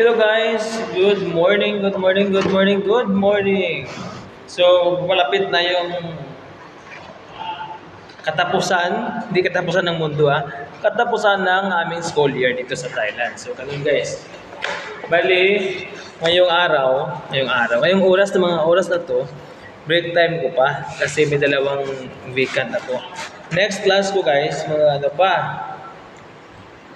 Hello guys, good morning, good morning, good morning, good morning. So, malapit na yung katapusan, hindi katapusan ng mundo ah, katapusan ng aming school year dito sa Thailand. So, ganun guys. Bali, ngayong araw, ngayong araw, ngayong oras ng mga oras na to, break time ko pa kasi may dalawang vacant ako. Next class ko guys, mga ano pa,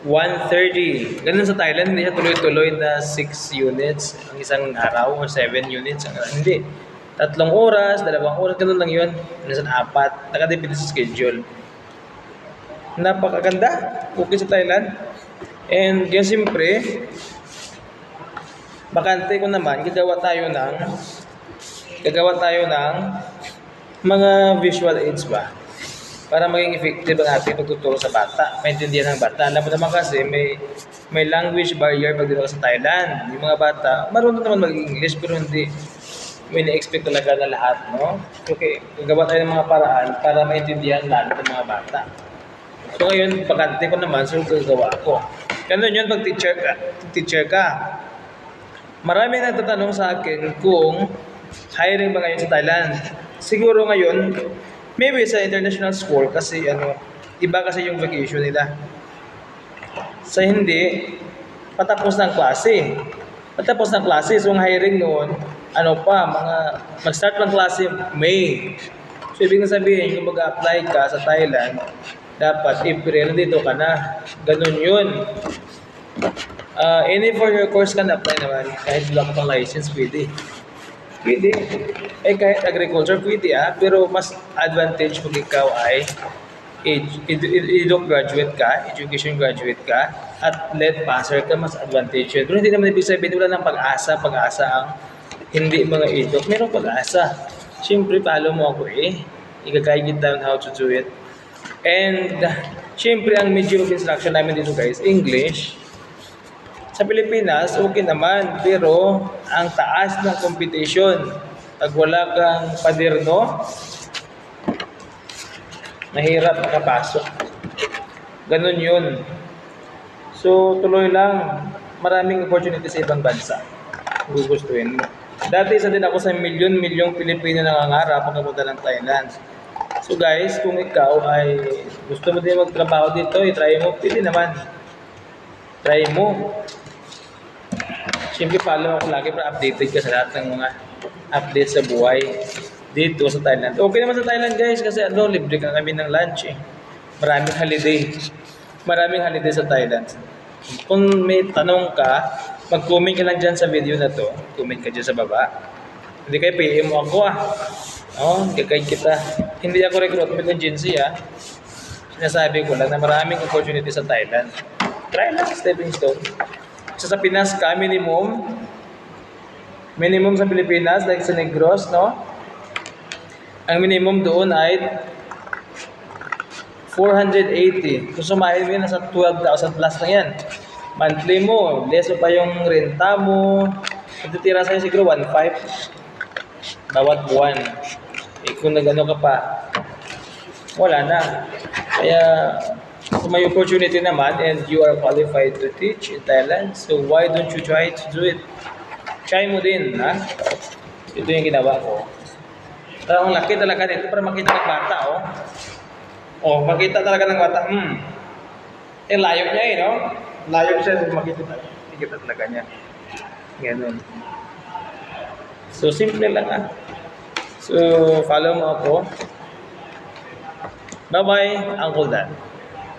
130. Ganun sa Thailand, hindi siya tuloy-tuloy na 6 units ang isang araw or 7 units. ang Hindi. Tatlong oras, dalawang oras, ganun lang yun. Minsan apat. Nakadepende sa schedule. Napakaganda. Okay sa Thailand. And yan siyempre, bakante ko naman, gagawa tayo ng gagawa tayo ng mga visual aids ba? Para maging effective ang ating pagtuturo sa bata. Maintindihan ng bata. Alam mo naman kasi may may language barrier pag dito sa Thailand. Yung mga bata, marunong naman mag-English pero hindi may na-expect talaga na lahat, no? Okay, gagawa tayo ng mga paraan para maintindihan lalo ng mga bata. So ngayon, pagkante ko naman, so gagawa ko. Ganun yun pag teacher ka. Teacher ka. Marami nagtatanong sa akin kung hiring ba ngayon sa Thailand. Siguro ngayon, maybe sa international school kasi ano, iba kasi yung vacation nila. Sa hindi, patapos ng klase. Patapos ng klase, so ang hiring noon, ano pa, mga, mag-start ng klase May. So ibig sabihin, kung mag-apply ka sa Thailand, dapat April, dito ka na. Ganun yun. Uh, any for your course ka na apply naman, kahit wala ka pang license, pwede. Pwede. Eh kahit agriculture, pwede ah. Pero mas advantage kung ikaw ay ed- ed- ed- edu graduate ka, education graduate ka, at lead passer ka, mas advantage yun. Pero hindi naman ibig sabihin, wala ng pag-asa, pag-asa ang hindi mga eduk. Merong pag-asa. Siyempre, follow mo ako eh. Ika-guide down how to do it. And, siyempre, ang medium of instruction namin dito guys, English. Sa Pilipinas, okay naman, pero ang taas ng competition. Pag wala kang paderno, mahirap makapasok. Ganun yun. So, tuloy lang. Maraming opportunity sa ibang bansa. Gugustuhin mo. Dati isa din ako sa milyon-milyong Pilipino na nangangarap pagkapunta ng Thailand. So guys, kung ikaw ay gusto mo din magtrabaho dito, i-try mo, pili naman. Try mo. Siyempre, follow ako lagi para updated ka sa lahat ng mga updates sa buhay dito sa Thailand. Okay naman sa Thailand guys kasi ano, libre ka kami ng lunch eh. Maraming holiday. Maraming holiday sa Thailand. Kung may tanong ka, mag-comment ka lang dyan sa video na to. Comment ka dyan sa baba. Hindi kayo PM mo ako ah. Oo, oh, gagay kita. Hindi ako recruitment agency ah. Sinasabi ko lang na maraming opportunity sa Thailand. Try lang, stepping stone. So sa Pinas ka, minimum, minimum sa Pilipinas, like sa Negros, no? Ang minimum doon ay 480. Kung sumahin mo yan, nasa 12,000 plus na yan. Monthly mo, less pa yung renta mo. Matitira sa'yo siguro 1.5 bawat buwan. Eh kung nagano ka pa, wala na. Kaya kung may opportunity naman and you are qualified to teach in Thailand, so why don't you try to do it? Try mo din, ha? Ito yung ginawa ko. Pero ang laki talaga dito para makita ng bata, oh. Oh, makita talaga ng bata. Hmm. Eh, layo niya eh, no? Layo siya, makita talaga. Makita talaga niya. Ganun. So, simple lang ah. So, follow mo ako. Bye-bye, Uncle Dan.